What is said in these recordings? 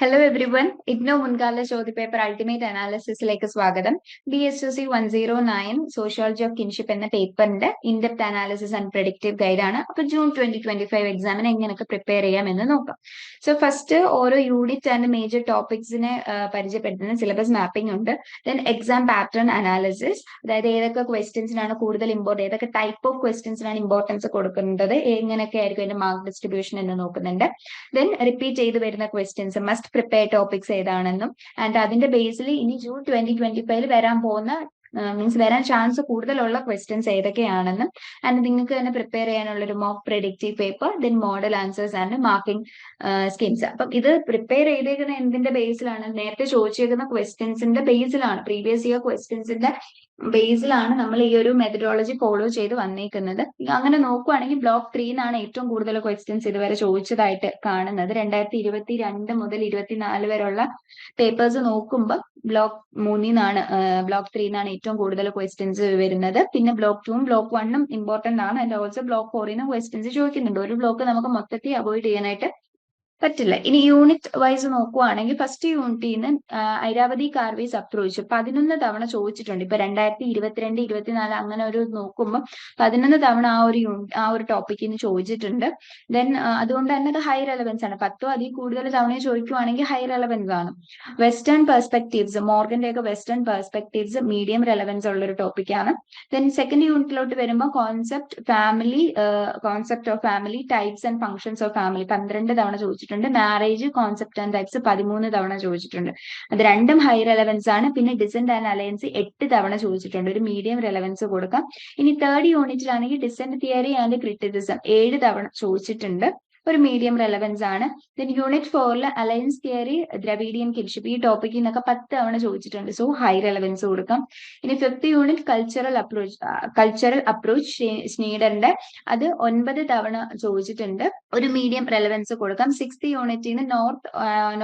hello everyone IGNOU മുൻകാല ചോദ്യപേപ്പർ ultimate അനാലിസിസിലേക്ക് സ്വാഗതം. B S U C one zero nine sociology of kinship എന്ന പേപ്പറിന്റെ in depth analysis and predictive guide ആണ്. അപ്പൊ ജൂൺ ട്വന്റി ട്വന്റി ഫൈവ് എക്സാമിന് എങ്ങനെയൊക്കെ പ്രിപ്പയർ ചെയ്യാം എന്ന് നോക്കാം. സോ ഫസ്റ്റ് ഓരോ യൂണിറ്റ് ആൻഡ് മേജർ ടോപ്പിക്സിനെ പരിചയപ്പെടുത്തുന്ന സിലബസ് മാപ്പിംഗ് ഉണ്ട്. ദെൻ എക്സാം പാറ്റേൺ അനാലിസിസ് അതായത് ഏതൊക്കെ ക്വസ്റ്റ്യൻസിനാണ് കൂടുതൽ ഇമ്പോർട്ടൻ ഏതൊക്കെ ടൈപ്പ് ഓഫ് ക്വസ്റ്റ്യൻസിനാണ് ഇമ്പോർട്ടൻസ് കൊടുക്കുന്നത് എങ്ങനെയൊക്കെ ആയിരിക്കും അതിന്റെ മാർക്ക് ഡിസ്ട്രിബ്യൂഷൻ എന്ന് നോക്കുന്നുണ്ട്. ദെൻ റിപ്പീറ്റ് ചെയ്ത് വരുന്ന ക്വസ്റ്റ്യൻസ് മസ്റ്റ് പ്രിപ്പയർ ടോപ്പിക്സ് ഏതാണെന്നും. ആൻഡ് അതിന്റെ ബേസിൽ ഇനി ജൂൺ ട്വന്റി ട്വന്റി ഫൈവിൽ വരാൻ പോകുന്ന മീൻസ് വരാൻ ചാൻസ് കൂടുതലുള്ള ക്വസ്റ്റ്യൻസ് ഏതൊക്കെയാണെന്നും ആൻഡ് നിങ്ങൾക്ക് തന്നെ പ്രിപ്പയർ ചെയ്യാനുള്ള ഒരു mock predictive paper then model answers and marking schemes അപ്പം ഇത് പ്രിപ്പയർ ചെയ്തേക്കുന്ന എന്തിന്റെ ബേസിലാണ് നേരത്തെ ചോദിച്ചേക്കുന്ന ക്വസ്റ്റ്യൻസിന്റെ ബേസിലാണ് പ്രീവിയസ് ഇയർ ക്വസ്റ്റ്യൻസിന്റെ ബേസിലാണ് നമ്മൾ ഈ ഒരു മെത്തഡോളജി ഫോളോ ചെയ്ത് വന്നേക്കുന്നത്. അങ്ങനെ നോക്കുവാണെങ്കിൽ ബ്ലോക്ക് ത്രീന്നാണ് ഏറ്റവും കൂടുതൽ ക്വസ്റ്റ്യൻസ് ഇതുവരെ ചോദിച്ചതായിട്ട് കാണുന്നത്. രണ്ടായിരത്തി ഇരുപത്തി രണ്ട് മുതൽ ഇരുപത്തിനാല് വരെയുള്ള പേപ്പേഴ്സ് നോക്കുമ്പോൾ ബ്ലോക്ക് മൂന്നിന്നാണ് ബ്ലോക്ക് ത്രീന്നാണ് ഏറ്റവും കൂടുതൽ ക്വസ്റ്റ്യൻസ് വരുന്നത്. പിന്നെ ബ്ലോക്ക് ടൂവും ബ്ലോക്ക് വണ്ണും ഇമ്പോർട്ടന്റ് ആണ്. ആൻഡ് ഓൾസോ ബ്ലോക്ക് ഫോറിനും ക്വസ്റ്റ്യൻസ് ചോദിക്കുന്നുണ്ട്. ഒരു ബ്ലോക്ക് നമുക്ക് മൊത്തത്തിൽ അവോയ്ഡ് ചെയ്യാനായിട്ട് പറ്റില്ല. ഇനി യൂണിറ്റ് വൈസ് നോക്കുവാണെങ്കിൽ ഫസ്റ്റ് യൂണിറ്റിൽ നിന്ന് ഐരാവതി കാർവീസ് അപ്രോച്ച് പതിനൊന്ന് തവണ ചോദിച്ചിട്ടുണ്ട്. ഇപ്പൊ രണ്ടായിരത്തി ഇരുപത്തിരണ്ട് ഇരുപത്തിനാല് അങ്ങനെ ഒരു നോക്കുമ്പോൾ പതിനൊന്ന് തവണ ആ ഒരു യൂണിറ്റ് ആ ഒരു ടോപ്പിക്കിൽ നിന്ന് ചോദിച്ചിട്ടുണ്ട്. ദെൻ അതുകൊണ്ട് തന്നെ അത് ഹൈ റെലവൻസ് ആണ്. പത്തോ അതിൽ കൂടുതൽ തവണ ചോദിക്കുവാണെങ്കിൽ ഹൈ റെലവൻസ് ആണ്. വെസ്റ്റേൺ പെർസ്പെക്ടീവ്സ് മോർഗന്റെ ഒക്കെ വെസ്റ്റേൺ പെർസ്പെക്ടീവ്സ് മീഡിയം റെലവൻസ് ഉള്ള ഒരു ടോപ്പിക്കാണ് ദെൻ സെക്കൻഡ് യൂണിറ്റിലോട്ട് വരുമ്പോൾ concept family concept of family types and functions of family പന്ത്രണ്ട് തവണ ചോദിച്ചിട്ടുണ്ട്. മാരേജ് കോൺസെപ്റ്റ് ആൻഡ് ടൈപ്സ് പതിമൂന്ന് തവണ ചോദിച്ചിട്ടുണ്ട്. അത് രണ്ടും ഹൈ റെലവൻസ് ആണ്. പിന്നെ ഡിസെന്റ് ആൻഡ് അലയൻസ് എട്ട് തവണ ചോദിച്ചിട്ടുണ്ട്. ഒരു മീഡിയം റെലവൻസ് കൊടുക്കാം. ഇനി തേർഡ് യൂണിറ്റിലാണെങ്കിൽ ഡിസെന്റ് തിയറി ആൻഡ് ക്രിറ്റിസിസം ഏഴ് തവണ ചോദിച്ചിട്ടുണ്ട്. ഒരു മീഡിയം റെലവൻസ് ആണ്. ദെൻ യൂണിറ്റ് ഫോറിൽ അലയൻസ് തിയറി ദ്രവീഡിയൻ കിൻഷിപ്പ് ഈ ടോപ്പിക്കിൽ നിന്നൊക്കെ പത്ത് തവണ ചോദിച്ചിട്ടുണ്ട്. സോ ഹൈ റെലവൻസ് കൊടുക്കാം. ഇനി fifth unit cultural approach cultural approach സ്നീഡറിന്റെ അത് ഒൻപത് തവണ ചോദിച്ചിട്ടുണ്ട്. ഒരു മീഡിയം റെലവൻസ് കൊടുക്കാം. സിക്സ്ത് യൂണിറ്റിന് north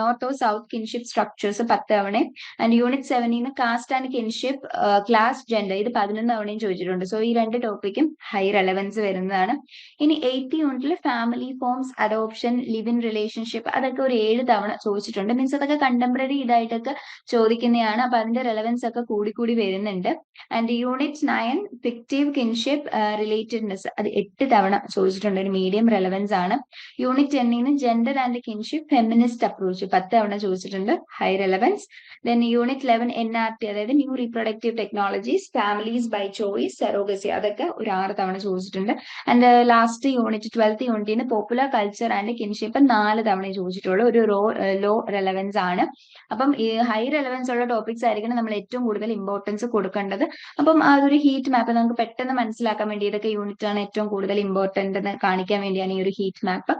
north of south kinship structures പത്ത് തവണയും and unit സെവനിന്ന് caste and kinship class gender ഇത് പതിനൊന്ന് തവണയും ചോദിച്ചിട്ടുണ്ട്. സോ ഈ രണ്ട് ടോപ്പിക്കും ഹൈ റെലവൻസ് വരുന്നതാണ്. ഇനി എയ്ത്ത് യൂണിറ്റിൽ family forms adoption live in relationship അതൊക്കെ ഒരു ഏഴ് തവണ ചോദിച്ചിട്ടുണ്ട്. മീൻസ് അതൊക്കെ കണ്ടംപററി ഇതായിട്ടൊക്കെ ചോദിക്കുന്നതാണ്. അപ്പൊ അതിന്റെ റെലവൻസ് ഒക്കെ കൂടി കൂടി വരുന്നുണ്ട് and unit nine fictive kinship relatedness അത് എട്ട് തവണ ചോദിച്ചിട്ടുണ്ട്. ഒരു മീഡിയം റെലവൻസ് ആണ്. Unit ടെന്നിന് gender and kinship feminist approach പത്ത് തവണ ചോദിച്ചിട്ടുണ്ട്. High relevance then unit eleven N R T അതായത് new reproductive technologies families by choice surrogacy അതൊക്കെ ഒരു ആറ് തവണ ചോദിച്ചിട്ടുണ്ട്. ആൻഡ് ലാസ്റ്റ് യൂണിറ്റ് ട്വൽത്ത് യൂണിറ്റിന് പോപ്പുലർ കൾച്ചർ ആൻഡ് കിൻഷിപ്പ് നാല് തവണ ചോദിച്ചിട്ടുള്ളൂ. ഒരു റോ ലോ റെലവൻസ് ആണ്. അപ്പം ഈ ഹൈ റെലവൻസ് ഉള്ള ടോപ്പിക്സ് ആയിരിക്കണം നമ്മൾ ഏറ്റവും കൂടുതൽ ഇമ്പോർട്ടൻസ് കൊടുക്കേണ്ടത്. അപ്പം ആ ഒരു ഹീറ്റ് മാപ്പ് നമുക്ക് പെട്ടെന്ന് മനസ്സിലാക്കാൻ വേണ്ടി ഏതൊക്കെ യൂണിറ്റ് ആണ് ഏറ്റവും കൂടുതൽ ഇമ്പോർട്ടന്റ് എന്ന് കാണിക്കാൻ വേണ്ടിയാണ് ഈ ഒരു heat map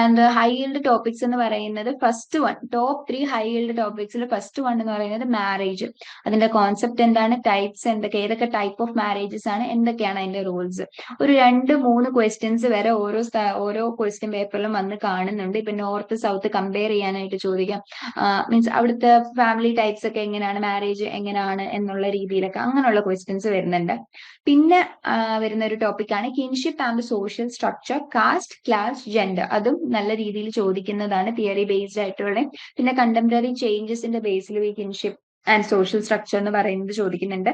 and high yield topics എന്ന് പറയുന്നത് first one top three high yield ടോപ്പിക്സിൽ first one എന്ന് പറയുന്നത് മാരേജ് അതിന്റെ കോൺസെപ്റ്റ് എന്താണ് ടൈപ്സ് എന്തൊക്കെ ഏതൊക്കെ ടൈപ്പ് ഓഫ് മാരേജസ് ആണ് എന്തൊക്കെയാണ് അതിന്റെ റൂൾസ് ഒരു രണ്ട് മൂന്ന് ക്വസ്റ്റ്യൻസ് വരെ ഓരോ ഓരോ ക്വസ്റ്റ്യൻ പേപ്പറിലും വന്ന് കാണുന്നുണ്ട്. ഇപ്പൊ നോർത്ത് സൗത്ത് കമ്പയർ ചെയ്യാനായിട്ട് ചോദിക്കാം. മീൻസ് അവിടുത്തെ ഫാമിലി ടൈപ്സ് ഒക്കെ എങ്ങനെയാണ്? മാരേജ് എങ്ങനെയാണ്? എന്നുള്ള രീതിയിലൊക്കെ അങ്ങനെയുള്ള ക്വസ്റ്റ്യൻസ് വരുന്നുണ്ട്. പിന്നെ വരുന്ന ഒരു ടോപ്പിക്കാണ് kinship and social structure caste class gender അതും നല്ല രീതിയിൽ ചോദിക്കുന്നതാണ് തിയറി ബേസ്ഡ് ആയിട്ടുള്ള. പിന്നെ കണ്ടംപററി ചേഞ്ചസിന്റെ ബേസിൽ ഈ കിൻഷിപ്പ് ആൻഡ് സോഷ്യൽ സ്ട്രക്ചർ എന്ന് പറയുന്നത് ചോദിക്കുന്നുണ്ട്.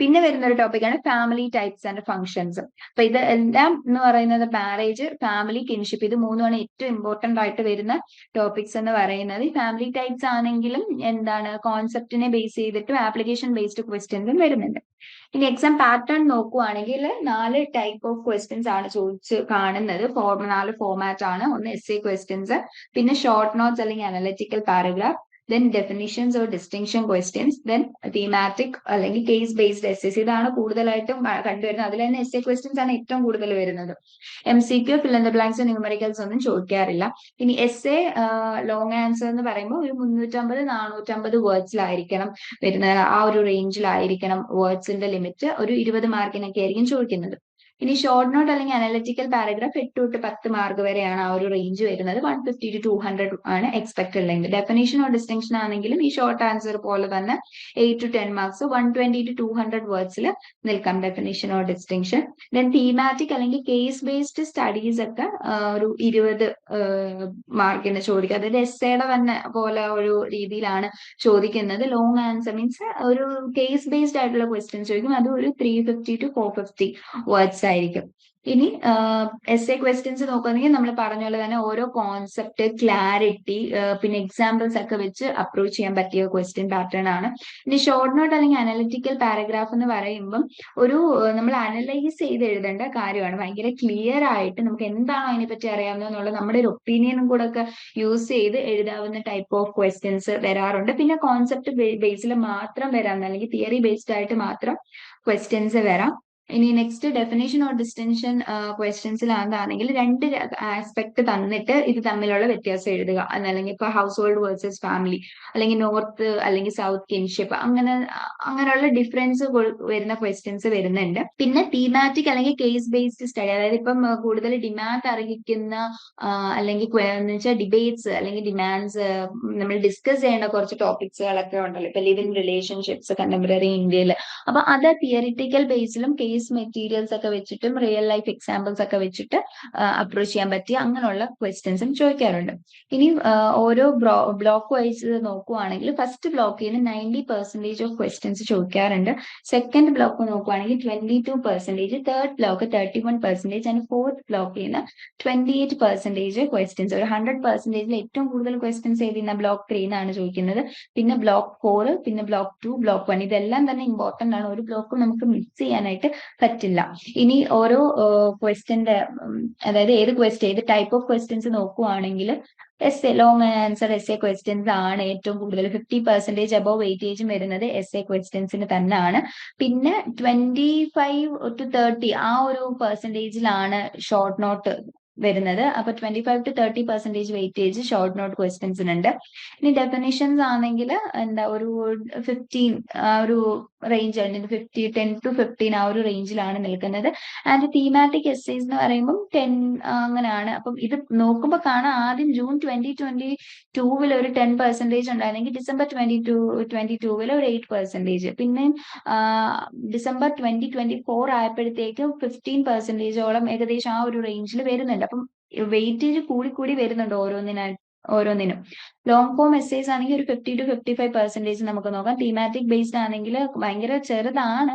പിന്നെ വരുന്ന ഒരു ടോപ്പിക്കാണ് ഫാമിലി ടൈപ്സ് ആൻഡ് ഫങ്ഷൻസ് അപ്പൊ ഇത് എല്ലാം എന്ന് പറയുന്നത് മാരേജ് ഫാമിലി കിൻഷിപ്പ് ഇത് മൂന്നുമാണ് ഏറ്റവും ഇമ്പോർട്ടന്റ് ആയിട്ട് വരുന്ന ടോപ്പിക്സ് എന്ന് പറയുന്നത്. ഫാമിലി ടൈപ്സ് ആണെങ്കിലും എന്താണ് കോൺസെപ്റ്റിനെ ബേസ് ചെയ്തിട്ടും ആപ്ലിക്കേഷൻ ബേസ്ഡ് ക്വസ്റ്റ്യൻസും വരുന്നുണ്ട്. ഇനി എക്സാം പാറ്റേൺ നോക്കുവാണെങ്കിൽ നാല് ടൈപ്പ് ഓഫ് ക്വസ്റ്റ്യൻസ് ആണ് ചോദിച്ച് കാണുന്നത്. ഫോർ നാല് ഫോർമാറ്റ് ആണ്. ഒന്ന് എസ് എ ക്വസ്റ്റ്യൻസ് പിന്നെ ഷോർട്ട് നോട്ട്സ് അല്ലെങ്കിൽ analytical paragraph then definitions or distinction questions then thematic അല്ലെങ്കിൽ കേസ് ബേസ്ഡ് എസ് എസ് ഇതാണ് കൂടുതലായിട്ടും കണ്ടുവരുന്നത്. അതിൽ തന്നെ എസ് എ ക്വസ്റ്റ്യൻസ് ആണ് ഏറ്റവും കൂടുതൽ വരുന്നത്. M C Q fill the blanks numericals ഒന്നും ചോദിക്കാറില്ല. ഇനി എസ് എ ലോങ് ആൻസർ എന്ന് പറയുമ്പോൾ ഒരു മുന്നൂറ്റമ്പത് നാനൂറ്റമ്പത് വേർഡ്സിലായിരിക്കണം വരുന്നത്. ആ ഒരു റേഞ്ചിലായിരിക്കണം വേർഡ്സിന്റെ ലിമിറ്റ് ഒരു ഇരുപത് മാർക്കിനൊക്കെ ആയിരിക്കും ചോദിക്കുന്നത്. ഇനി ഷോർട്ട് നോട്ട് അല്ലെങ്കിൽ അനലിറ്റിക്കൽ പാരഗ്രാഫ് എട്ട് തൊട്ട് പത്ത് മാർക്ക് വരെയാണ് ആ ഒരു റേഞ്ച് വരുന്നത്. One fifty to two hundred ആണ് expected length definition or distinction ആണെങ്കിലും ഈ ഷോർട്ട് ആൻസർ പോലെ തന്നെ eight to ten marks one twenty to two hundred വേർഡ്സിൽ നിൽക്കാം. Definition or distinction then thematic അല്ലെങ്കിൽ കേസ് ബേസ്ഡ് സ്റ്റഡീസ് ഒക്കെ ഒരു ഇരുപത് മാർക്കിന് ചോദിക്കുക. അതായത് എസ്സേയുടെ തന്നെ പോലെ ഒരു രീതിയിലാണ് ചോദിക്കുന്നത്. ലോങ് ആൻസർ മീൻസ് ഒരു കേസ് ബേസ്ഡ് ആയിട്ടുള്ള ക്വസ്റ്റ്യൻ ചോദിക്കും. അത് ഒരു three fifty to four fifty words ആയിരിക്കും. ഇനി എസ് എ ക്വസ്റ്റ്യൻസ് നോക്കുകയാണെങ്കിൽ നമ്മൾ പറഞ്ഞ പോലെ തന്നെ ഓരോ കോൺസെപ്റ്റ് ക്ലാരിറ്റി പിന്നെ എക്സാമ്പിൾസ് ഒക്കെ വെച്ച് അപ്രോച്ച് ചെയ്യാൻ പറ്റിയ ക്വസ്റ്റ്യൻ പാറ്റേൺ ആണ്. ഇനി ഷോർട്ട് നോട്ട് അല്ലെങ്കിൽ അനലിറ്റിക്കൽ പാരഗ്രാഫ് എന്ന് പറയുമ്പം ഒരു നമ്മൾ അനലൈസ് ചെയ്ത് എഴുതേണ്ട കാര്യമാണ്. ഭയങ്കര ക്ലിയർ ആയിട്ട് നമുക്ക് എന്താണോ അതിനെപ്പറ്റി അറിയാവുന്നത് എന്നുള്ള നമ്മുടെ ഒരു ഒപ്പീനിയനും കൂടെ ഒക്കെ യൂസ് ചെയ്ത് എഴുതാവുന്ന ടൈപ്പ് ഓഫ് ക്വസ്റ്റ്യൻസ് വരാറുണ്ട്. പിന്നെ കോൺസെപ്റ്റ് ബേസിൽ മാത്രം വരാം. അല്ലെങ്കിൽ തിയറി ബേസ്ഡ് ആയിട്ട് മാത്രം ക്വസ്റ്റ്യൻസ് വരാം. ഇനി നെക്സ്റ്റ് ഡെഫിനേഷൻ ഓർ ഡിസ്റ്റൻഷൻ ക്വസ്റ്റ്യൻസിലാണെങ്കിൽ രണ്ട് ആസ്പെക്ട് തന്നിട്ട് ഇത് തമ്മിലുള്ള വ്യത്യാസം എഴുതുക. അല്ലെങ്കിൽ ഇപ്പൊ ഹൗസ് ഹോൾഡ് വേഴ്സസ് ഫാമിലി അല്ലെങ്കിൽ നോർത്ത് അല്ലെങ്കിൽ സൗത്ത് കിൻഷിപ്പ് അങ്ങനെ അങ്ങനെയുള്ള ഡിഫറൻസ് വരുന്ന ക്വസ്റ്റ്യൻസ് വരുന്നുണ്ട്. പിന്നെ തീമാറ്റിക് അല്ലെങ്കിൽ കേസ് ബേസ്ഡ് സ്റ്റഡി അതായത് ഇപ്പം കൂടുതൽ ഡിമാൻഡ് അർഹിക്കുന്ന അല്ലെങ്കിൽ വെച്ചാൽ ഡിബേറ്റ്സ് അല്ലെങ്കിൽ ഡിമാൻഡ്സ് നമ്മൾ ഡിസ്കസ് ചെയ്യേണ്ട കുറച്ച് ടോപ്പിക്സുകളൊക്കെ ഉണ്ടല്ലോ. ഇപ്പൊ ലിവിങ് റിലേഷൻഷിപ്സ് കണ്ടംപററി ഇന്ത്യയിൽ അപ്പൊ അത് തിയറിറ്റിക്കൽ ബേസിലും കേസ് മെറ്റീരിയൽസ് ഒക്കെ വെച്ചിട്ടും റിയൽ ലൈഫ് എക്സാമ്പിൾസ് ഒക്കെ വെച്ചിട്ട് അപ്രോച്ച് ചെയ്യാൻ പറ്റിയ അങ്ങനെയുള്ള ക്വസ്റ്റ്യൻസും ചോദിക്കാറുണ്ട്. ഇനി ഓരോ ബ്ലോക്ക് വൈസ് നോക്കുവാണെങ്കിൽ ഫസ്റ്റ് ബ്ലോക്കിൽ നിന്ന് നയന്റി പെർസെന്റേജ് ഓഫ് ക്വസ്റ്റ്യൻസ് ചോദിക്കാറുണ്ട്. സെക്കൻഡ് ബ്ലോക്ക് നോക്കുവാണെങ്കിൽ twenty two percentage third block thirty one percentage and fourth ബ്ലോക്കിൽ നിന്ന് ട്വന്റി എയ്റ്റ് പെർസെന്റേജ് ക്വസ്റ്റ്യൻസ് ഒരു ഹൺഡ്രഡ് പെർസെന്റേജിൽ ഏറ്റവും കൂടുതൽ ക്വസ്റ്റ്യൻസ് എഴുതുന്ന ബ്ലോക്ക് ത്രീ എന്നാണ് ചോദിക്കുന്നത്. പിന്നെ ബ്ലോക്ക് ഫോർ പിന്നെ ബ്ലോക്ക് ടു ബ്ലോക്ക് വൺ ഇതെല്ലാം തന്നെ ഇമ്പോർട്ടന്റ് ആണ്. ഒരു ബ്ലോക്കും നമുക്ക് മിസ് ചെയ്യാനായിട്ട് പറ്റില്ല. ഇനി ഓരോ ക്വസ്റ്റ്യന്റെ അതായത് ഏത് ക്വസ്റ്റ്യൻ ഏത് ടൈപ്പ് ഓഫ് ക്വസ്റ്റ്യൻസ് നോക്കുവാണെങ്കിൽ S A long answer S A questions ആണ് ഏറ്റവും കൂടുതൽ. ഫിഫ്റ്റി പെർസെന്റേജ് അബവ് വെയിറ്റേജും വരുന്നത് എസ് എ ക്വസ്റ്റ്യൻസിന് തന്നെയാണ് പിന്നെ ട്വന്റി ഫൈവ് ടു തേർട്ടി ആ ഒരു പെർസെന്റേജിലാണ് ഷോർട്ട് നോട്ട് വരുന്നത്. അപ്പൊ twenty five to thirty percentage weightage short note ക്വസ്റ്റ്യൻസിനുണ്ട് ഇനി ഡെഫിനേഷൻസ് ആണെങ്കിൽ എന്താ ഒരു ഫിഫ്റ്റീൻ ഒരു റേഞ്ച് ആണ്. ഫിഫ്റ്റി ടെൻ ടു ഫിഫ്റ്റീൻ ആ ഒരു റേഞ്ചിലാണ് നിൽക്കുന്നത്. ആൻഡ് തീമാറ്റിക് എസ്സേസ് എന്ന് പറയുമ്പോൾ ടെൻ അങ്ങനെയാണ്. അപ്പം ഇത് നോക്കുമ്പോൾ കാണാം ആദ്യം ജൂൺ ട്വന്റി ട്വന്റി ടൂവിൽ ഒരു ടെൻ പെർസെന്റേജ് ഉണ്ടായിരുന്നെങ്കിൽ ഡിസംബർ ട്വന്റി ടു ട്വന്റി ടൂവിൽ ഒരു എയ്റ്റ് പെർസെന്റേജ് പിന്നെ ഡിസംബർ ട്വന്റി ട്വന്റി ഫോർ ആയപ്പോഴത്തേക്കും ഫിഫ്റ്റീൻ പെർസെന്റേജോളം ഏകദേശം ആ ഒരു റേഞ്ചിൽ വരുന്നുണ്ട്. അപ്പം വെയിറ്റേജ് കൂടി കൂടി വരുന്നുണ്ട് ഓരോന്നിനായി ഓരോന്നിനും. ലോങ് ഫോം എസ്സേസ് ആണെങ്കിൽ ഒരു fifty to fifty five percentage നമുക്ക് നോക്കാം. തീമാറ്റിക് ബേസ്ഡ് ആണെങ്കിൽ ഭയങ്കര ചെറുതാണ്.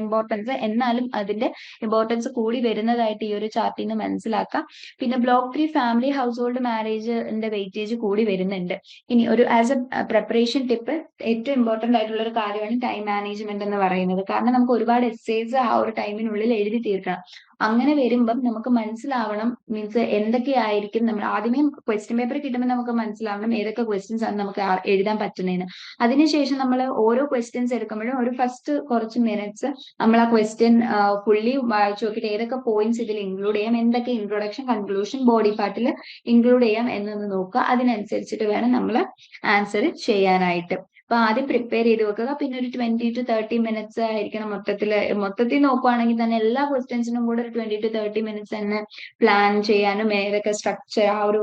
ഇമ്പോർട്ടൻസ് എന്നാലും അതിന്റെ ഇമ്പോർട്ടൻസ് കൂടി വരുന്നതായിട്ട് ഈ ഒരു ചാർട്ടിൽ നിന്ന് മനസ്സിലാക്കാം. പിന്നെ block three family household മാരേജിന്റെ വെയിറ്റേജ് കൂടി വരുന്നുണ്ട്. ഇനി ഒരു ആസ് എ പ്രിപ്പറേഷൻ ടിപ്പ് ഏറ്റവും ഇമ്പോർട്ടന്റ് ആയിട്ടുള്ള ഒരു കാര്യമാണ് ടൈം മാനേജ്മെന്റ് എന്ന് പറയുന്നത്. കാരണം നമുക്ക് ഒരുപാട് എസ്സേസ് ആ ഒരു ടൈമിനുള്ളിൽ എഴുതി തീർക്കണം. അങ്ങനെ വരുമ്പം നമുക്ക് മനസ്സിലാവണം മീൻസ് എന്തൊക്കെയായിരിക്കും നമ്മൾ ആദ്യമേ ക്വസ്റ്റ്യൻ പേപ്പർ കിട്ടുമ്പോൾ നമുക്ക് മനസ്സിലാവണം ഏതൊക്കെ ക്വസ്റ്റ്യൻസ് ആണ് നമുക്ക് എഴുതാൻ പറ്റുന്നതെന്ന്. അതിനുശേഷം നമ്മൾ ഓരോ ക്വസ്റ്റ്യൻസ് എടുക്കുമ്പോഴും ഒരു ഫസ്റ്റ് കുറച്ച് മിനിറ്റ്സ് നമ്മൾ ആ ക്വസ്റ്റ്യൻ ഫുള്ളി വായിച്ചു നോക്കിയിട്ട് ഏതൊക്കെ പോയിന്റ്സ് ഇതിൽ ഇൻക്ലൂഡ് ചെയ്യാം എന്തൊക്കെ ഇൻട്രൊഡക്ഷൻ കൺക്ലൂഷൻ ബോഡി പാർട്ടിൽ ഇൻക്ലൂഡ് ചെയ്യാം എന്നൊന്ന് നോക്കുക. അതിനനുസരിച്ചിട്ട് വേണം നമ്മൾ ആൻസർ ചെയ്യാനായിട്ട്. അപ്പൊ ആദ്യം പ്രിപ്പയർ ചെയ്ത് വെക്കുക. പിന്നെ ഒരു ട്വന്റി ടു തേർട്ടി മിനിറ്റ്സ് ആയിരിക്കണം മൊത്തത്തിൽ മൊത്തത്തിൽ നോക്കുവാണെങ്കിൽ തന്നെ എല്ലാ ക്വസ്റ്റ്യൻസിനും കൂടെ ഒരു ട്വന്റി ടു തേർട്ടി മിനിറ്റ്സ് തന്നെ പ്ലാൻ ചെയ്യാനും ഏതൊക്കെ സ്ട്രക്ചർ ആ ഒരു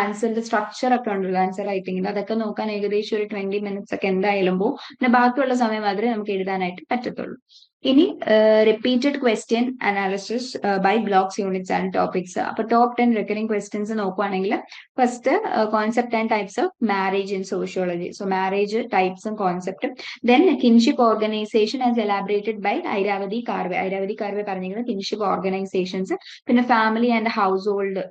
ആൻസറിന്റെ സ്ട്രക്ചർ ഒക്കെ ഉണ്ടല്ലോ ആൻസർ റൈറ്റിംഗിൽ അതൊക്കെ നോക്കാൻ ഏകദേശം ഒരു ട്വന്റി മിനിറ്റ്സ് ഒക്കെ എന്തായാലും പോകും പിന്നെ ബാക്കിയുള്ള സമയം മാത്രമേ നമുക്ക് എഴുതാനായിട്ട് പറ്റത്തുള്ളൂ. ഇനി repeated question analysis by blocks units and topics അപ്പൊ ടോപ്പ് ടെൻ റിക്കറിംഗ് ക്വസ്റ്റ്യൻസ് നോക്കുവാണെങ്കിൽ first concept and types of marriage in sociology so marriage ടൈപ്സും കോൺസെപ്റ്റും then kinship organisation as elaborated by Irawati Karve Irawati Karve പറഞ്ഞിരിക്കുന്നത് kinship organisations പിന്നെ family and household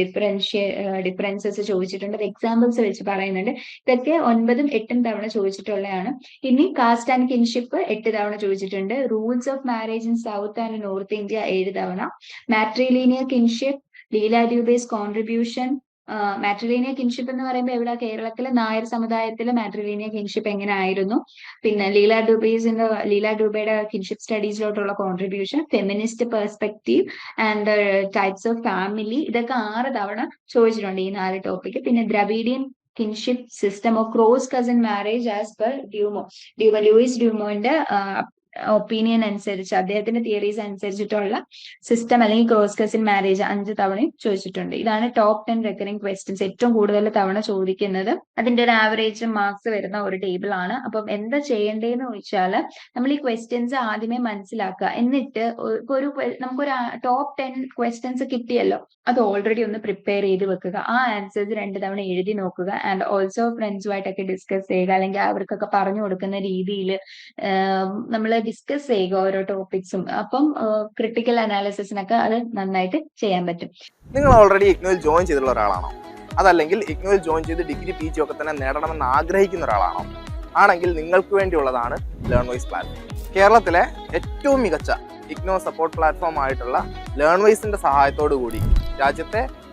differentia differences ചോദിച്ചിട്ടുണ്ട്. Examples വെച്ച് പറയുന്നുണ്ട്. ഇതൊക്കെ ഒൻപതും എട്ടും തവണ ചോദിച്ചിട്ടുള്ളതാണ്. ഇനി കാസ്റ്റ് ആൻഡ് കിൻഷിപ്പ് എട്ട് തവണ ചോദിച്ചിട്ടുണ്ട്. Rules of marriage in south and north India ഏഴ് തവണ matrilineal kinship Leela Dube's contribution matrilineal kinship എന്ന് പറയുമ്പോൾ ഇവിടെ കേരളത്തിലെ നായർ സമുദായത്തിലെ മാട്രിലീനിയ കിൻഷിപ്പ് എങ്ങനെ ആയിരുന്നു പിന്നെ ലീല ഡുബേസിന്റെ ലീല ഡുബയുടെ kinship സ്റ്റഡീസിലോട്ടുള്ള contribution feminist perspective and types of family ഇതൊക്കെ ആറ് തവണ ചോദിച്ചിട്ടുണ്ട് ഈ നാല് ടോപ്പിക് പിന്നെ Dravidian kinship system of cross cousin marriage as per Dumont Dumont Louis ഡ്യൂമോന്റെ opinion അനുസരിച്ച് അദ്ദേഹത്തിന്റെ തിയറീസ് അനുസരിച്ചിട്ടുള്ള സിസ്റ്റം അല്ലെങ്കിൽ ക്രോസ് കസിൻ മാരേജ് അഞ്ച് തവണയും ചോദിച്ചിട്ടുണ്ട്. ഇതാണ് ടോപ്പ് ടെൻ റെക്കറിംഗ് ക്വസ്റ്റ്യൻസ് ഏറ്റവും കൂടുതൽ തവണ ചോദിക്കുന്നത്. അതിന്റെ ഒരു ആവറേജ് മാർക്സ് വരുന്ന ഒരു ടേബിൾ ആണ്. അപ്പം എന്താ ചെയ്യേണ്ടതെന്ന് ചോദിച്ചാൽ നമ്മൾ ഈ ക്വസ്റ്റ്യൻസ് ആദ്യമേ മനസ്സിലാക്കുക. എന്നിട്ട് ഒരു നമുക്കൊരു ടോപ്പ് ടെൻ ക്വസ്റ്റ്യൻസ് കിട്ടിയല്ലോ അത് ഓൾറെഡി ഒന്ന് പ്രിപ്പയർ ചെയ്ത് വെക്കുക. ആ ആൻസേഴ്സ് രണ്ട് തവണ എഴുതി നോക്കുക. ആൻഡ് ഓൾസോ ഫ്രണ്ട്സുമായിട്ടൊക്കെ ഡിസ്കസ് ചെയ്യുക. അല്ലെങ്കിൽ അവർക്കൊക്കെ പറഞ്ഞു കൊടുക്കുന്ന രീതിയിൽ നമ്മൾ ഡിസ്കസ് ചെയ്യുക ഓരോ ടോപ്പിക്സും അപ്പം ക്രിട്ടിക്കൽ അനാലിസിസിനൊക്കെ അത് നന്നായിട്ട് ചെയ്യാൻ പറ്റും. നിങ്ങൾ ഓൾറെഡി ഇഗ്നോയിൽ ജോയിൻ ചെയ്തിട്ടുള്ള ഒരാളാണോ? അതല്ലെങ്കിൽ ഇഗ്നോയിൽ ജോയിൻ ചെയ്ത് ഡിഗ്രി പി ജി ഒക്കെ തന്നെ നേടണമെന്ന് ആഗ്രഹിക്കുന്ന ഒരാളാണോ? ആണെങ്കിൽ നിങ്ങൾക്ക് വേണ്ടിയുള്ളതാണ് ലേൺ വൈസ് പ്ലാറ്റ്ഫോം കേരളത്തിലെ ഏറ്റവും മികച്ച ഇഗ്നോ സപ്പോർട്ട് പ്ലാറ്റ്ഫോം ആയിട്ടുള്ള ലേൺ വൈസിന്റെ സഹായത്തോടു കൂടി രാജ്യത്തെ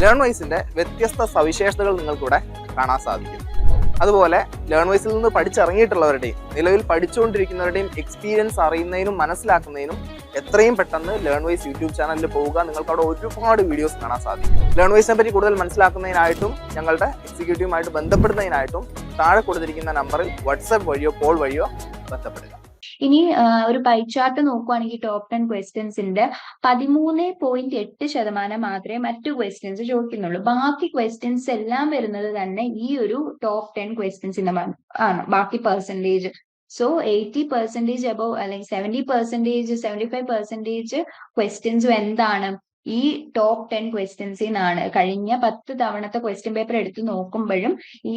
ലേൺ വൈസിന്റെ വ്യത്യസ്ത സവിശേഷതകൾ നിങ്ങൾക്കിവിടെ കാണാൻ സാധിക്കും. അതുപോലെ ലേൺ വൈസിൽ നിന്ന് പഠിച്ചിറങ്ങിയിട്ടുള്ളവരുടെയും നിലവിൽ പഠിച്ചുകൊണ്ടിരിക്കുന്നവരുടെയും എക്സ്പീരിയൻസ് അറിയുന്നതിനും മനസ്സിലാക്കുന്നതിനും എത്രയും പെട്ടെന്ന് ലേൺ വൈസ് യൂട്യൂബ് ചാനലിൽ പോവുക. നിങ്ങൾക്ക് അവിടെ ഒരുപാട് വീഡിയോസ് കാണാൻ സാധിക്കും. ലേൺ വൈസിനെ പറ്റി കൂടുതൽ മനസ്സിലാക്കുന്നതിനായിട്ടും ഞങ്ങളുടെ എക്സിക്യൂട്ടീവുമായിട്ട് ബന്ധപ്പെടുന്നതിനായിട്ടും താഴെ കൊടുത്തിരിക്കുന്ന നമ്പറിൽ വാട്സാപ്പ് വഴിയോ കോൾ വഴിയോ ബന്ധപ്പെടുക. ഇനി ഒരു പൈ ചാർട്ട് നോക്കുവാണെങ്കിൽ ടോപ്പ് ടെൻ ക്വസ്റ്റ്യൻസിന്റെ പതിമൂന്ന് പോയിന്റ് എട്ട് ശതമാനം മാത്രമേ മറ്റു ക്വസ്റ്റ്യൻസ് ചോദിക്കുന്നുള്ളൂ. ബാക്കി ക്വസ്റ്റ്യൻസ് എല്ലാം വരുന്നത് തന്നെ ഈ ഒരു ടോപ്പ് ടെൻ ക്വസ്റ്റ്യൻസിന്റെ ആണ്. ബാക്കി percentage so eighty percentage above അല്ലെങ്കിൽ seventy percentage seventy five percentage ക്വസ്റ്റ്യൻസും എന്താണ്? ഈ ടോപ്പ് ടെൻ ക്വസ്റ്റ്യൻസിൽ നിന്നാണ് കഴിഞ്ഞ പത്ത് തവണത്തെ ക്വസ്റ്റ്യൻ പേപ്പർ എടുത്ത് നോക്കുമ്പോഴും ഈ